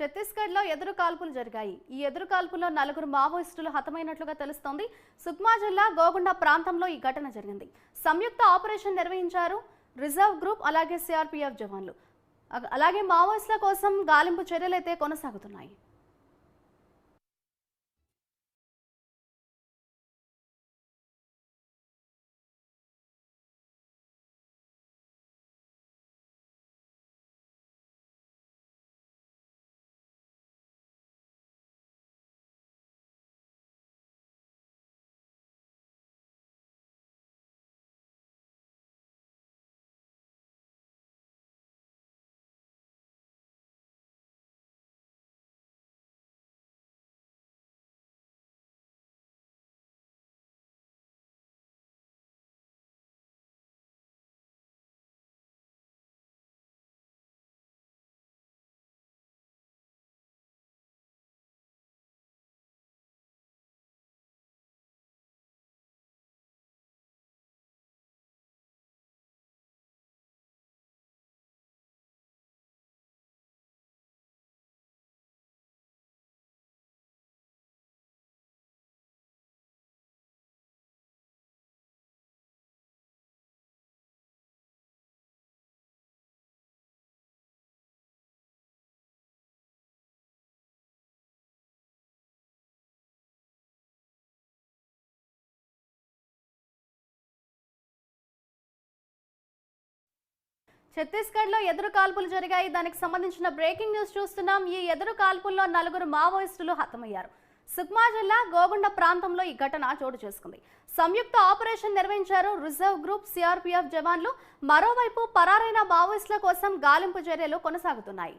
ఛత్తీస్గఢ్లో ఎదురు కాల్పులు జరిగాయి. ఈ ఎదురు కాల్పుల్లో నలుగురు మావోయిస్టులు హతమైనట్లుగా తెలుస్తోంది. సుక్మా జిల్లా గోగుండ ప్రాంతంలో ఈ ఘటన జరిగింది. సంయుక్త ఆపరేషన్ నిర్వహించారు రిజర్వ్ గ్రూప్ అలాగే సిఆర్పీఎఫ్ జవాన్లు. అలాగే మావోయిస్టుల కోసం గాలింపు చర్యలైతే కొనసాగుతున్నాయి. ఛత్తీస్గఢ్లో ఎదురు కాల్పులు జరిగాయి. దానికి సంబంధించిన బ్రేకింగ్ న్యూస్ చూస్తున్నాం. ఈ ఎదురు కాల్పుల్లో నలుగురు మావోయిస్టులు హతమయ్యారు. సుక్మా జిల్లా గోగుండ ప్రాంతంలో ఈ ఘటన చోటు చేసుకుంది. సంయుక్త ఆపరేషన్ నిర్వహించారు రిజర్వ్ గ్రూప్ సిఆర్పీఎఫ్ జవాన్లు. మరోవైపు పరారైన మావోయిస్టుల కోసం గాలింపు చర్యలు కొనసాగుతున్నాయి.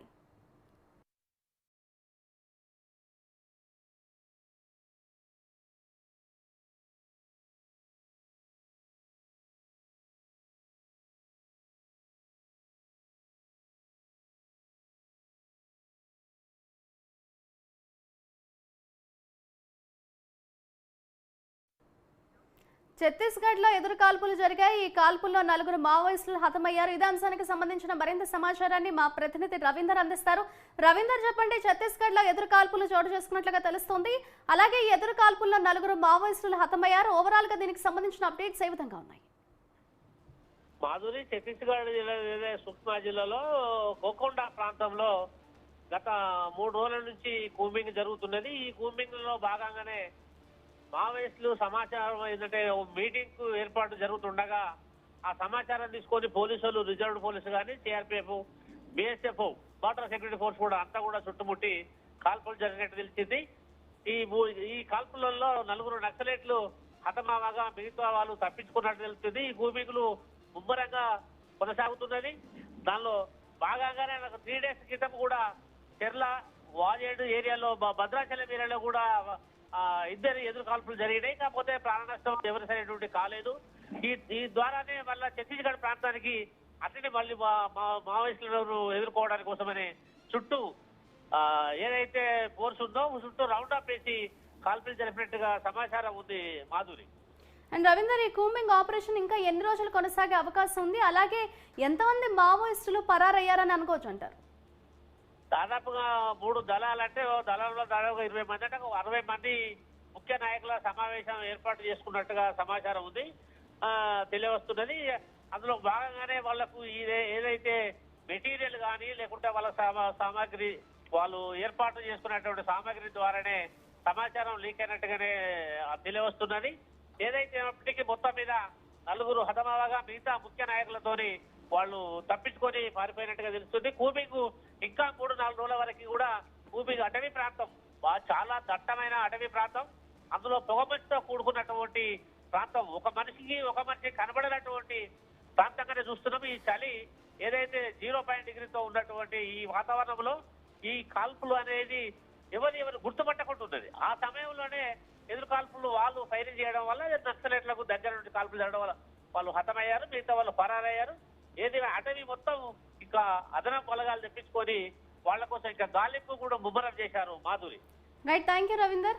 ఛత్తీస్గఢ్లో ఎదురు కాల్పులు జరిగాయి. ఈ కాల్పుల్లో నలుగురు మావోయిస్టులు హతమయ్యారు. ఇదే అంశానికి సంబంధించిన మరింత సమాచారాన్ని మా ప్రతినిధి రవీందర్ అందిస్తారు. రవీందర్ చెప్పండి ఛత్తీస్గఢ్లో ఎదురు కాల్పులు చోటు చేసుకున్నట్లుగా తెలుస్తోంది. అలాగే ఈ ఎదురు కాల్పుల్లో నలుగురు మావోయిస్టులు హతమయ్యారు. ఓవరాల్గా దీనికి సంబంధించిన అప్డేట్స్ ఏ విధంగా ఉన్నాయి? మాధురి ఛత్తీస్గఢ్ జిల్లా సుక్మా జిల్లాలో గోకొండ ప్రాంతంలో గత మూడు రోజుల నుంచి కూంబింగ్ జరుగుతున్నది. ఈ కూంబింగ్లో భాగంగానే మావోయిస్టులు సమాచారం ఏంటంటే మీటింగ్కు ఏర్పాటు జరుగుతుండగా ఆ సమాచారం తీసుకొని పోలీసులు రిజర్వ్ పోలీసు కానీ CRPF BSF border security force కూడా అంతా కూడా చుట్టుముట్టి కాల్పులు జరిగినట్టు తెలిసింది. ఈ ఈ కాల్పులలో నలుగురు నక్సలైట్లు హతమావగా మిగతా వాళ్ళు తప్పించుకున్నట్టు తెలుస్తుంది. ఈ భూమికులు ముమ్మరంగా కొనసాగుతున్నది. దానిలో భాగంగానే నాకు త్రీ డేస్ క్రితం కూడా చెర్ల వాజేడు ఏరియాలో భద్రాచలం ఏరియాలో కూడా ఇద్దరు ఎదురు కాల్పులు జరిగినాయి. కాకపోతే ప్రాణ నష్టం ఎవరి సరైనటువంటి కాలేదు. ఈ ఈ ద్వారానే మళ్ళా ఛత్తీస్గఢ్ ప్రాంతానికి అతని మళ్ళీ మా- మా- మావోయిస్టులను ఎదుర్కోవడానికి కోసమని చుట్టూ ఏదైతే ఫోర్స్ ఉందో చుట్టూ రౌండ్ అప్ వేసి కాల్పులు జరిపినట్టుగా సమాచారం ఉంది మాధురి. అండ్ రవీందర్ ఈ కూంబింగ్ ఆపరేషన్ ఇంకా ఎన్ని రోజులు కొనసాగే అవకాశం ఉంది? అలాగే ఎంతమంది మావోయిస్టులు పరారయ్యారని అనుకోవచ్చు అంటారు? దాదాపుగా మూడు దళాలంటే ఓ దళంలో దాదాపుగా ఇరవై మంది అంటే ఒక అరవై మంది ముఖ్య నాయకుల సమావేశం ఏర్పాటు చేసుకున్నట్టుగా సమాచారం ఉంది. తెలియవస్తున్నది. అందులో భాగంగానే వాళ్ళకు ఇదే- ఏదైతే మెటీరియల్ కానీ లేకుంటే వాళ్ళ సామాగ్రి వాళ్ళు ఏర్పాటు చేసుకున్నటువంటి సామాగ్రి ద్వారానే సమాచారం లీక్ అయినట్టుగానే తెలియవస్తున్నది. ఏదైతే మొత్తం మీద నలుగురు హతమావగా మిగతా ముఖ్య నాయకులతోని వాళ్ళు తప్పించుకొని పారిపోయినట్టుగా తెలుస్తుంది. కూబింగ్ ఇంకా మూడు నాలుగు రోజుల వరకు కూడా కూబింగ్ అటవీ ప్రాంతం చాలా దట్టమైన అటవీ ప్రాంతం. అందులో పొగమంచుతో కూడుకున్నటువంటి ప్రాంతం. ఒక మనిషికి ఒక మనిషి కనబడినటువంటి ప్రాంతంగానే చూస్తున్నాం. ఈ చలి ఏదైతే జీరో పాయింట్ డిగ్రీతో ఉన్నటువంటి ఈ వాతావరణంలో ఈ కాల్పులు అనేది ఎవరు ఎవరు గుర్తుపట్టకుంటున్నది ఆ సమయంలోనే ఎదురు కాల్పులు వాళ్ళు ఫైరింగ్ చేయడం వల్ల నక్సలైట్లకు దగ్గర నుండి కాల్పులు జరగడం వల్ల వాళ్ళు హతమయ్యారు. మిగతా వాళ్ళు పరారయ్యారు ఏది అటవీ మొత్తం ఇంకా అదనపు బలగాలు తెప్పించుకొని వాళ్ళ కోసం ఇంకా గాలింపు కూడా ముమ్మరం చేశారు Madhuri. Right thank you Ravinder